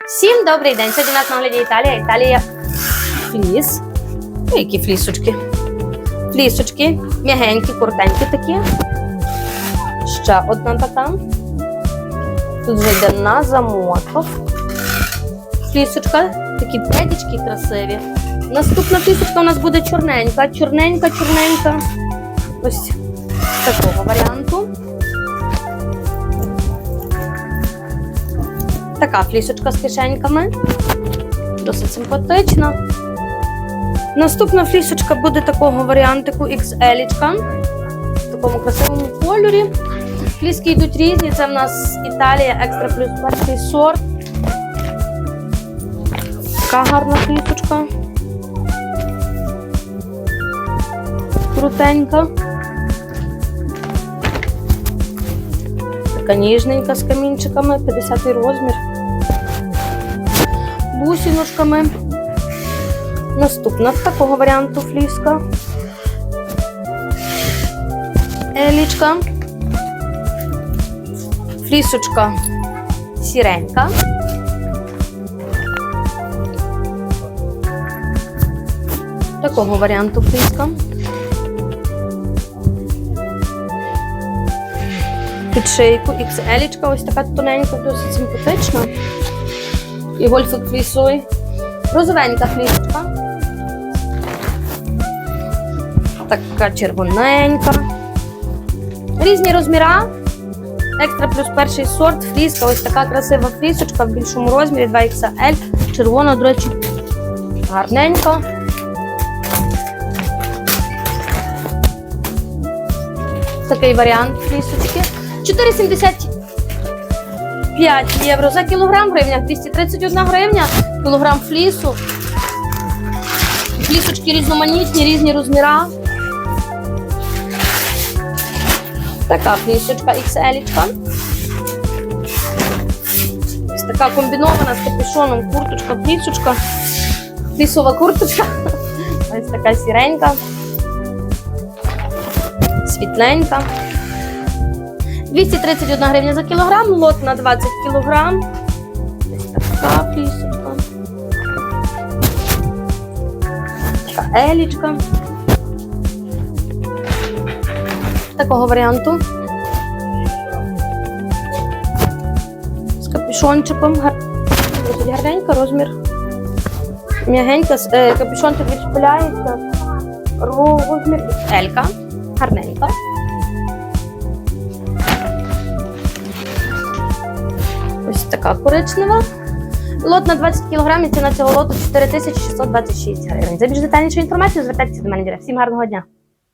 Всім добрий день! Сьогодні у нас на огляді Італія. Італія фліс. Ну, які флісочки? Флісочки, м'ягенькі, коротенькі такі. Ще одна така. Тут вже йде на замоток. Флісочка, такі педічки красиві. Наступна флісочка у нас буде чорненька, чорненька, чорненька. Ось такого варіанту. Така флісочка з кишеньками. Досить симпатична. Наступна флісочка буде такого варіантику XL. В такому красивому кольорі. Фліски йдуть різні. Це в нас Італія екстра плюс перший сорт. Така гарна флісочка. Крутенька. Така ніжненька з камінчиками, 50 розмір. Бусіночками. Наступна такого варіанту фліска. Елічка. Флісочка сіренька. Такого варіанту фліска. Під шийку XL, ось така тоненька, досить симпатична. І гольфик флісовий. Розовенька флісочка. Така червоненька. Різні розміра. Екстра плюс перший сорт, фліска. Ось така красива флісочка в більшому розмірі 2XL. Червона, до речі, гарненька. Такий варіант флісочки. 4,75 євро за кілограм в гривнях, 231 гривня, кілограм флісу. Флісочки різноманітні, різні розміра. Така флісочка XL. Ось така комбінована з капюшоном курточка, флісочка. Флісова курточка. Ось така сіренька. Світленька. 231 гривня за кілограм, лот на 20 кілограм. Така. Така елічка. Такого варіанту. З капюшончиком. Гарненька, розмір. М'ягенька, е, капюшончик відшпиляється. Розмір Елька. Гарненька. Така коричнева. Лот на 20 кг, ціна цього лоту 4626 гривень. За більш детальнішу інформацію звертайтеся до менеджера. Всім гарного дня!